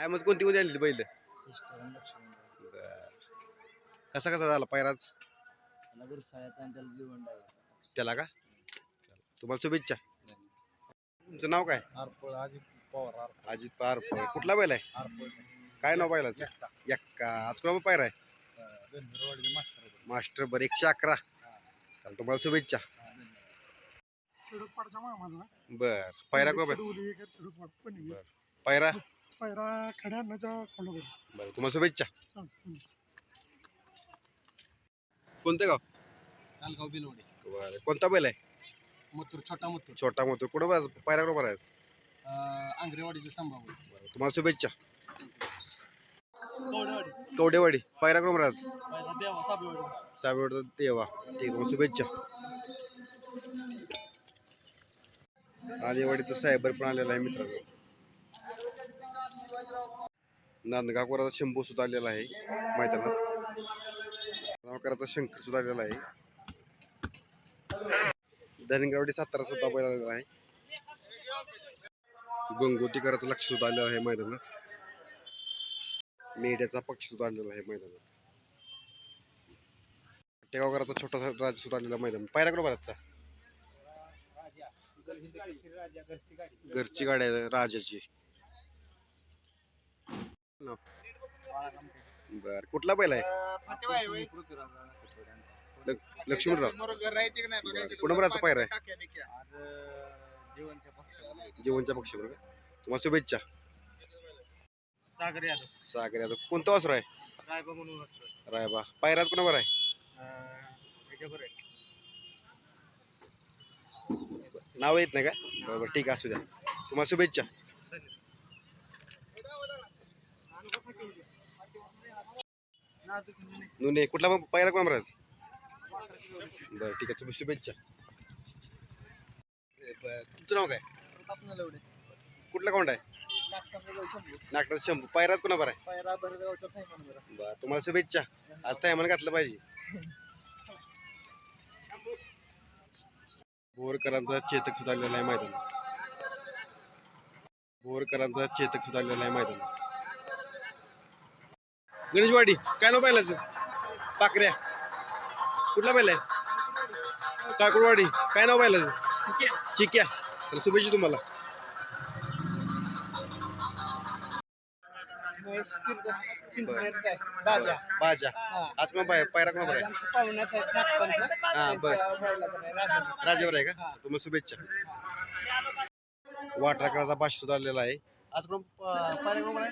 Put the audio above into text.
काय मग कोणती कोणती आलेली बैल? कसा कसा झाला पायराच त्याला का? तुम्हाला शुभेच्छा. तुमचं नाव काय? आरपळ अजित पवार आरपळ. अजित पार कुठला बैल आहे? आरपळ. काय नाव बैलाचं? यक्का आज कोणा पायरा आहे? मास्टर मास्टर बर. एकशे अकरा. चाल तुम्हाला शुभेच्छा. बर. पायरा कोण बर. पायरा? पैरा खड्यान्नाच्या खोंडावर बरं तुम्हाला शुभेच्छा. कोणतं गाव? कालगाव बिलवडी बरं कोणता बैल आहे? मथुर छोटा मथुर. छोटा मोठा कुठं बरं पायरा कुठं भरायचं आंग्रेवाडीचे संभाव बरं तुम्हाला शुभेच्छा. कवडेवाडी कवडेवाडी पायरा कुठं भरायचं पहिला देवा साबेवाडी. सावेवड देवा. ठीक आहे शुभेच्छा. आलेवाडीचं सायबर पण आलेला आहे मित्रांनो. नांदगावकराचा शंभू सुद्धा आलेला आहे. मैदानात. नावकराचा शंकर सुद्धा आलेला आहे. धनगरवाडी सातारा सुद्धा बैल आलेला आहे. गंगोटीकराचं लक्ष सुद्धा आलेलं आहे मैदानात. मेढ्याचा पक्ष सुद्धा आलेला आहे मैदानात. टेगावकराचा छोटासा राज सुद्धा आलेला मैदान पायऱ्याकडे बराचचा घरची गाडी आहे राजाची. बर कुठला बैल आहे? लक्ष्मणराव कुठं बराचा पायरा आहे? जीवनच्या पक्षाला जीवनच्या पक्ष बरोबर तुम्हाला शुभेच्छा. सागर यादव. सागर यादव. कोणतं वासर आहे? रायबा म्हणून असतो रायबा. पायराज कोणावर आहे? आहे. नाव येत नाही का? बरोबर ठीक आहे असू द्या. तुम्हाला शुभेच्छा. नुने कुठला मग पायरा कोण बरं बरं ठीक आहे शुभेच्छा. तुमचं नाव काय? कुठला कोण आहे? नागटाचा शंभू. पायराज कोणा बरं पायरा थैमान बरं. बरं तुम्हाला शुभेच्छा. आज टायमाला घातलं पाहिजे. बोरकरांचा चेतक सुद्धा आलेला आहे मैदानात. बोरकरांचा चेतक सुद्धा आलेला आहे मैदानात. गणेशवाडी काय नाव पाहिलं पाकऱ्या. कुठला पाहिलाय काकडवाडी काय नाव पाहिलं चिक्या. तर शुभेच्छा तुम्हाला. बाजा. आज पायरा कोण हा, बर. राजेवर आहे का? तुम्हाला शुभेच्छा. वाटराकराचा पाचशे सुद्धा आलेला आहे. आज कोण पायरा कोण आहे?